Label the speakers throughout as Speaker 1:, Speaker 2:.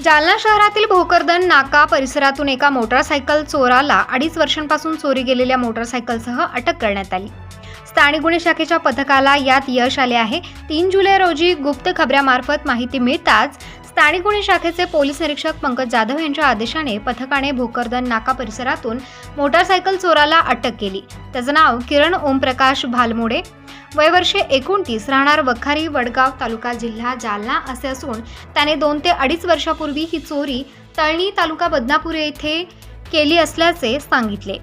Speaker 1: जालना शहरातील भोकरदन नाका परिसरातून एका मोटारसायकल चोराला अडीच वर्षांपासून चोरी गेलेल्या मोटारसायकलसह अटक करण्यात आली. स्थानिक गुन्हे शाखेच्या पथकाला यात यश आले आहे. तीन जुलै रोजी गुप्त खबऱ्यामार्फत माहिती मिळताच स्थानिक गुन्हे शाखेचे पोलीस निरीक्षक पंकज जाधव यांच्या आदेशाने पथकाने भोकरदन नाका परिसरातून मोटारसायकल चोराला अटक केली. त्याचं नाव किरण ओमप्रकाश भालमोडे. वयवर्षे एकोणतीस राहणार वखारी वडगाव तालुका जिल्हा जालना असे असून त्याने दोन ते अडीच वर्षापूर्वी ही चोरी तळणी तालुका बदनापूर येथे केली असल्याचे सांगितले.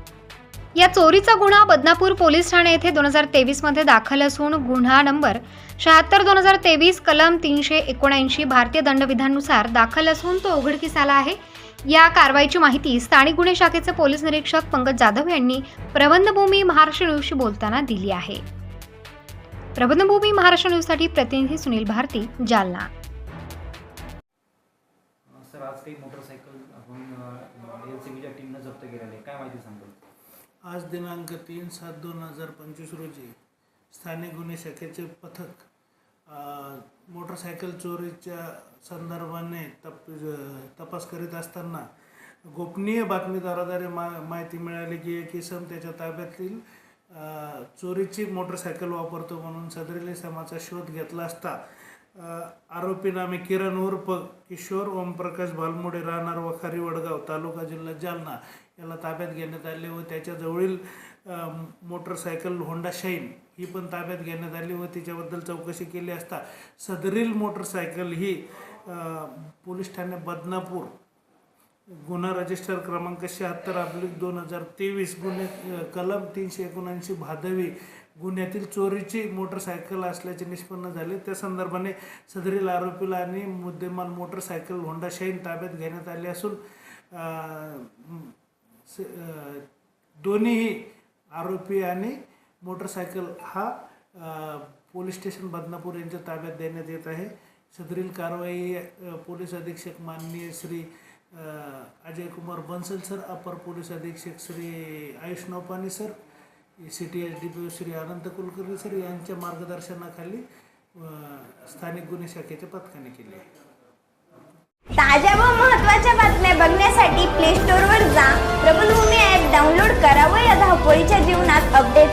Speaker 1: या चोरीचा गुन्हा बदनापूर पोलीस ठाणे येथे दोन हजार तेवीसमध्ये दाखल असून गुन्हा नंबर शहात्तर दोन हजार तेवीस कलम तीनशे एकोणऐंशी भारतीय दंडविधानुसार दाखल असून तो उघडकीस आला आहे. या कारवाईची माहिती स्थानिक गुन्हे शाखेचे पोलीस निरीक्षक पंकज जाधव यांनी प्रबंधभूमी महाराष्ट्र न्यूजशी बोलताना दिली आहे. प्रबंधभूमी महाराष्ट्र न्यूजसाठी प्रतिनिधी सुनील भारती जालना.
Speaker 2: सर आज काही मोटरसायकल आपण टीमनं जप्त केलेले आहे. काय माहिती सांगतो
Speaker 3: आज दिनांक तीन सात दोन हजार पंचवीस रोजी स्थानिक गुन्हे शाखेचे पथक मोटरसायकल चोरीच्या संदर्भाने तप तपास करीत असताना गोपनीय बातमीदाराद्वारे मा माहिती मिळाली की एक इसम त्याच्या ताब्यातील चोरीची मोटरसायकल वापरतो म्हणून सदरील इसमाचा शोध घेतला असता आरोपी नामे किरण उर्फ किशोर ओमप्रकाश भालमुडे राहणार वखारी वडगाव तालुका जिल्हा जालना. याला ताब्यात घेण्यात आले व त्याच्याजवळील मोटरसायकल होंडा शाईन ही पण ताब्यात घेण्यात आली व तिच्याबद्दल चौकशी केली असता सदरील मोटरसायकल ही पोलीस ठाणे बदनापूर गुन्हा रजिस्टर क्रमांक शहात्तर अब्लिक दोन हजार तेवीस गुन्हे कलम तीनशे एकोणऐंशी भादवी गुन्ह्यातील चोरीची मोटरसायकल असल्याचे निष्पन्न झाले. त्या संदर्भाने सदरील आरोपीला आणि मुद्देमाल मोटरसायकल होंडा शाईन ताब्यात घेण्यात आले असून स- दोन्हीही आरोपी आणि मोटरसायकल हा पोलीस स्टेशन बदनापूर यांच्या ताब्यात देण्यात येत आहे. सदरील कारवाई पोलीस अधीक्षक माननीय श्री अजय कुमार बन्सल सर अपर पोलीस अधीक्षक Shri Ayush Naupani sir C T S D P O Shri Anant Kulkarni sir यांच्या मार्गदर्शनाखाली स्थानिक गुन्हे शाखेच्या पथकाने केले
Speaker 4: ताज्या व महत्त्वाच्या बातम्या बघण्यासाठी प्ले स्टोअरवर जा. प्रबलभूमी ॲप डाउनलोड करा व या धावपळीच्या जीवनात अपडेट